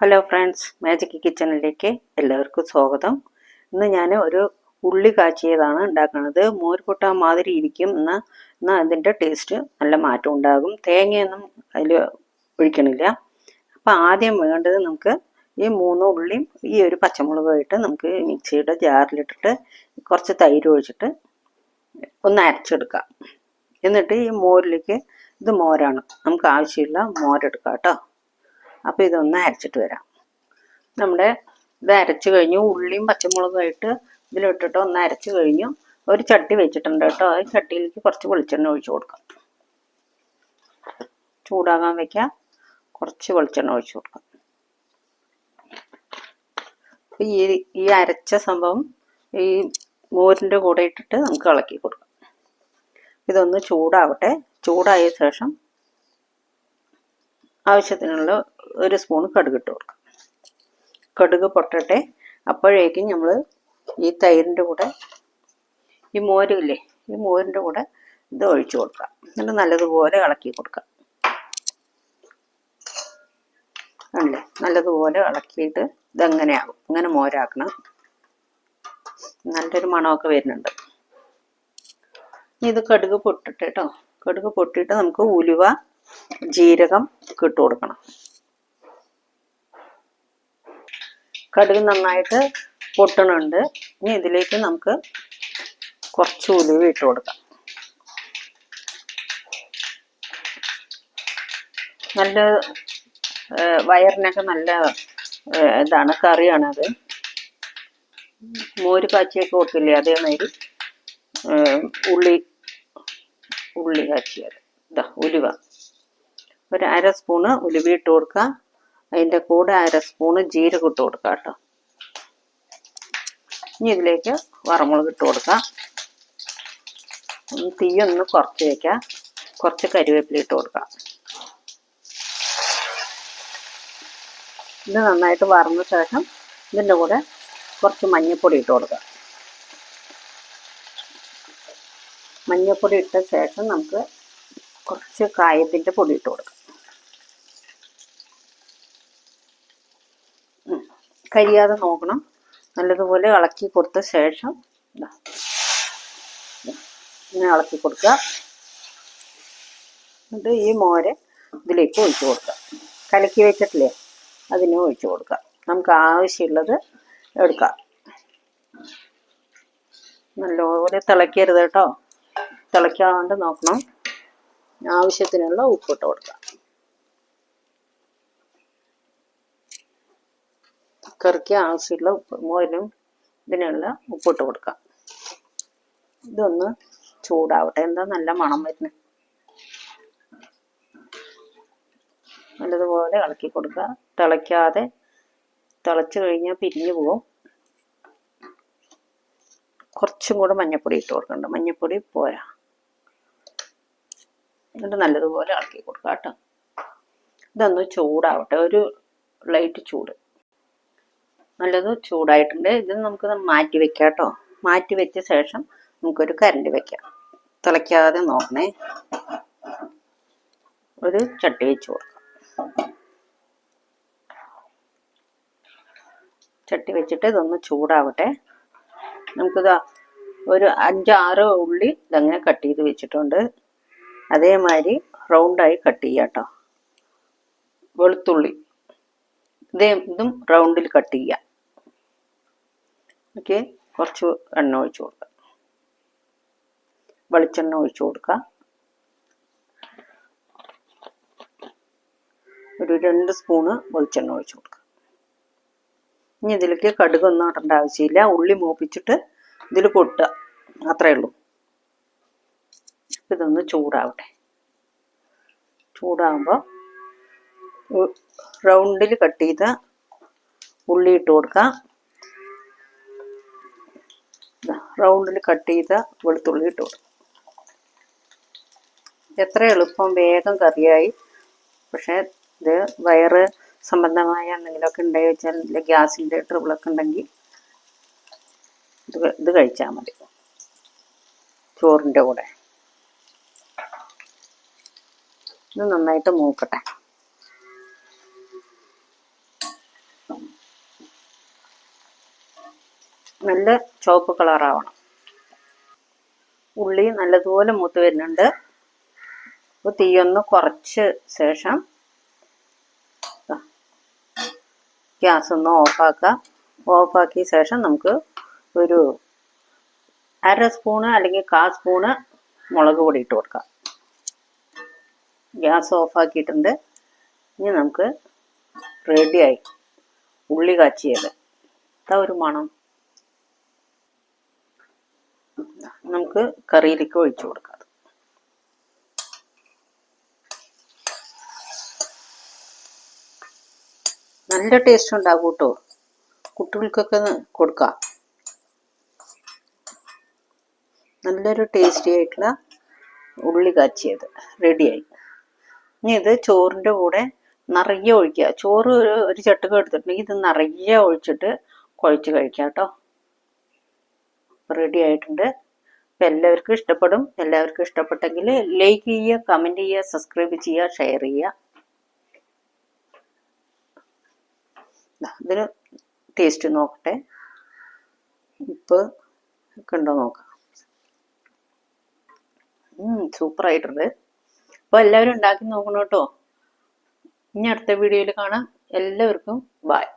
Hello friends magic കിച്ചണിലേക്ക് എല്ലാവർക്കും സ്വാഗതം. ഇന്ന് ഞാൻ ഒരു ഉള്ളി കാച്ചിയതാണ് ഉണ്ടാക്കുന്നത്. മോരുപൊട്ട മാതിരി ഇരിക്കും. എന്നാൽ എന്നാൽ അതിന്റെ ടേസ്റ്റ് നല്ല മാറ്റം ഉണ്ടാകും. തേങ്ങയൊന്നും അതിൽ ഒഴിക്കണില്ല. അപ്പോൾ ആദ്യം വേണ്ടത് നമുക്ക് ഈ മൂന്ന് ഉള്ളിയും ഈ ഒരു പച്ചമുളകുമായിട്ട് നമുക്ക് മിക്സിയുടെ ജാറിലിട്ടിട്ട് കുറച്ച് തൈര് ഒഴിച്ചിട്ട് ഒന്ന് അരച്ചെടുക്കാം. എന്നിട്ട് ഈ മോരിലേക്ക് ഇത് മോരാണ്. നമുക്ക് ആവശ്യമുള്ള മോരെടുക്കാം കേട്ടോ. അപ്പോൾ ഇതൊന്ന് അരച്ചിട്ട് വരാം. നമ്മുടെ ഇത് അരച്ച് കഴിഞ്ഞു. ഉള്ളിയും പച്ചമുളകുമായിട്ട് ഇതിലിട്ടിട്ട് ഒന്ന് അരച്ച് കഴിഞ്ഞു. ഒരു ചട്ടി വെച്ചിട്ടുണ്ട് കേട്ടോ. ആ ചട്ടിയിലേക്ക് കുറച്ച് വെളിച്ചെണ്ണ ഒഴിച്ചു കൊടുക്കാം. ചൂടാകാൻ വെക്കാം. കുറച്ച് വെളിച്ചെണ്ണ ഒഴിച്ചു കൊടുക്കാം. ഈ ഈ അരച്ച സംഭവം ഈ മോരിന്റെ കൂടെ ഇട്ടിട്ട് നമുക്ക് ഇളക്കി കൊടുക്കാം. ഇതൊന്ന് ചൂടാവട്ടെ. ചൂടായ ശേഷം ആവശ്യത്തിനുള്ള ഒരു സ്പൂൺ കടുക് ഇട്ട് കടുക് പൊട്ടട്ടെ. അപ്പോഴേക്കും നമ്മൾ ഈ തൈരിന്റെ കൂടെ ഈ മോരില്ലേ ഈ മോരിന്റെ കൂടെ ഇത് ഒഴിച്ചു കൊടുക്കാം. എന്നിട്ട് നല്ലതുപോലെ ഇളക്കി കൊടുക്കുക അല്ലേ നല്ലതുപോലെ ഇളക്കിയിട്ട് ഇതെങ്ങനെയാകും? ഇങ്ങനെ മോരാക്കണം. നല്ലൊരു മണമൊക്കെ വരുന്നുണ്ട്. ഇത് കടുക് പൊട്ടിട്ട് കേട്ടോ. കടുക് പൊട്ടിയിട്ട് നമുക്ക് ഉലുവ ജീരകം ഒക്കെ ഇട്ട് കൊടുക്കണം. കടുക് നന്നായിട്ട് പൊട്ടണുണ്ട്. ഇനി ഇതിലേക്ക് നമുക്ക് കുറച്ച് ഉലുവ ഇട്ട് കൊടുക്കാം. നല്ല വയറിനൊക്കെ നല്ല ഇതാണ് കറിയാണത്. മോര് കാച്ചിയൊക്കെ കൊടുക്കില്ലേ അതേമാതിരി ഉള്ളി ഉള്ളി കാച്ചിയത്. ഇതാ ഉലുവ. ഒരു അര സ്പൂണ് ഉലുവി ഇട്ട് കൊടുക്കുക. അതിന്റെ കൂടെ അര സ്പൂണ് ജീരകം ഇട്ട് കൊടുക്കുക കേട്ടോ. ഇനി ഇതിലേക്ക് വറമുളക് ഇട്ട് കൊടുക്കാം ഒന്ന് കുറച്ച് വയ്ക്കാം കുറച്ച് കരിവേപ്പില ഇട്ട് കൊടുക്കാം ഇത് നന്നായിട്ട് വറന്ന ശേഷം ഇതിന്റെ കൂടെ കുറച്ച് മഞ്ഞൾപ്പൊടി ഇട്ട് കൊടുക്കാം മഞ്ഞൾപ്പൊടി ഇട്ട ശേഷം നമുക്ക് കുറച്ച് കായത്തിന്റെ പൊടി ഇട്ട് കൊടുക്കാം. കരിയാതെ നോക്കണം. നല്ലതുപോലെ ഇളക്കി കൊടുത്ത ശേഷം. ഇങ്ങനെ ഇളക്കി കൊടുക്കുക എന്നിട്ട് ഈ മോര് ഇതിലേക്ക് ഒഴിച്ചു കൊടുക്കുക കലക്കി വെച്ചിട്ടില്ലേ? അതിനെ ഒഴിച്ചു കൊടുക്കുക നമുക്ക് ആവശ്യമുള്ളത് എടുക്കാം. നല്ലപോലെ തിളക്കരുത് കേട്ടോ. തിളയ്ക്കാണ്ട് നോക്കണം. ആവശ്യത്തിനുള്ള ഉപ്പിട്ട് കൊടുക്കാം. കറിക്ക് ആവശ്യമുള്ള ഉപ്പ് മോരിനും ഇതിനുള്ള ഉപ്പിട്ട് കൊടുക്കാം. ഇതൊന്ന് ചൂടാവട്ടെ. എന്താ നല്ല മണം വരുന്നത് നല്ലതുപോലെ ഇളക്കി കൊടുക്കുക. തിളയ്ക്കാതെ തിളച്ച് കഴിഞ്ഞാൽ പിരിഞ്ഞു പോകും. കുറച്ചും കൂടെ മഞ്ഞപ്പൊടി ഇട്ട് കൊടുക്കണ്ട. മഞ്ഞപ്പൊടി പോരാ. എന്നിട്ട് നല്ലതുപോലെ ഇളക്കി കൊടുക്കുക കേട്ടോ. ഇതൊന്ന് ചൂടാവട്ടെ. ഒരു ലൈറ്റ് ചൂട്. നല്ലത് ചൂടായിട്ടുണ്ട്. ഇത് നമുക്ക് മാറ്റി വെക്കാം കേട്ടോ. മാറ്റി വെച്ച ശേഷം നമുക്കൊരു കരണ്ടി വെക്കാം. തിളയ്ക്കാതെ നോക്കണേ. ഒരു ചട്ടി വെച്ച് കൊടുക്കാം. ചട്ടി വെച്ചിട്ട് ഇതൊന്ന് ചൂടാവട്ടെ. നമുക്കിത് ഒരു അഞ്ചാറ് ഉള്ളി ഇതങ്ങനെ കട്ട് ചെയ്ത് വെച്ചിട്ടുണ്ട്. അതേമാതിരി റൗണ്ടായി കട്ട് ചെയ്യാം കേട്ടോ. വെളുത്തുള്ളി. ഇതേ ഇതും റൗണ്ടിൽ കട്ട് ചെയ്യാം. ഓക്കെ? കുറച്ച് എണ്ണ ഒഴിച്ച് കൊടുക്കുക വെളിച്ചെണ്ണ ഒഴിച്ച് കൊടുക്കുക ഒരു രണ്ട് സ്പൂണ് വെളിച്ചെണ്ണ ഒഴിച്ച് കൊടുക്കുക ഇനി ഇതിലേക്ക് കടുകൊന്നും ഇടേണ്ട ആവശ്യമില്ല. ഉള്ളി മൂപ്പിച്ചിട്ട് ഇതിൽ പൊട്ടുക അത്രയേ ഉള്ളൂ. ഇതൊന്ന് ചൂടാവട്ടെ. ചൂടാകുമ്പോൾ റൗണ്ടിൽ കട്ട് ചെയ്ത ഉള്ളി ഇട്ട് കൊടുക്കാം. റൗണ്ടിൽ കട്ട് ചെയ്ത വെളുത്തുള്ളി ഇട്ട് കൊടുക്കും എത്ര എളുപ്പം വേഗം കറിയായി. പക്ഷേ ഇത് വയറ് സംബന്ധമായ എന്തെങ്കിലുമൊക്കെ ഉണ്ടായി വെച്ചാൽ ഗ്യാസിന്റെ ട്രിബിളൊക്കെ ഉണ്ടെങ്കിൽ ഇത് ഇത് കഴിച്ചാൽ മതി. ചോറിന്റെ കൂടെ. ഇത് നന്നായിട്ട് മൂക്കട്ടെ. നല്ല ചുവപ്പ് കളറാവണം. ഉള്ളി നല്ലതുപോലെ മൂത്ത് വരുന്നുണ്ട്. അപ്പോൾ തീയൊന്ന് കുറച്ച് ശേഷം ഗ്യാസ് ഒന്ന് ഓഫാക്കാം ഓഫാക്കിയ ശേഷം നമുക്ക് ഒരു അര സ്പൂണ് അല്ലെങ്കിൽ കാ സ്പൂണ് മുളക് പൊടി ഇട്ട് കൊടുക്കാം. ഗ്യാസ് ഓഫാക്കിയിട്ടുണ്ട്. ഇനി നമുക്ക് റെഡിയായി. ഉള്ളി കാച്ചിയത്. അതാ ഒരു മണം? നമുക്ക് കറിയിലേക്ക് ഒഴിച്ചു കൊടുക്കാം നല്ല ടേസ്റ്റ് ഉണ്ടാകും കേട്ടോ. കുട്ടികൾക്കൊക്കെ കൊടുക്കാം. നല്ലൊരു ടേസ്റ്റി ആയിട്ടുള്ള ഉള്ളി കാച്ചിയത് റെഡിയായി ഇനി ഇത് ചോറിന്റെ കൂടെ നിറയെ ഒഴിക്കുക. ചോറ് ഒരു ഒരു ചട്ടുക എടുത്തിട്ടുണ്ടെങ്കിൽ ഇത് നിറയെ ഒഴിച്ചിട്ട് കുഴച്ച് കഴിക്കാം കേട്ടോ. റെഡി ആയിട്ടുണ്ട്. അപ്പം എല്ലാവർക്കും ഇഷ്ടപ്പെടും. എല്ലാവർക്കും ഇഷ്ടപ്പെട്ടെങ്കിൽ ലൈക്ക് ചെയ്യുക കമന്റ് ചെയ്യുക സബ്സ്ക്രൈബ് ചെയ്യുക ഷെയർ ചെയ്യുക. ഇതിന് ടേസ്റ്റ് നോക്കട്ടെ. ഉപ്പ് ഒക്കെ ഉണ്ടോ നോക്കാം. സൂപ്പർ ആയിട്ടുണ്ട്. അപ്പോൾ എല്ലാവരും ഉണ്ടാക്കി നോക്കണം കേട്ടോ. ഇനി അടുത്ത വീഡിയോയിൽ കാണാം. എല്ലാവർക്കും ബായ്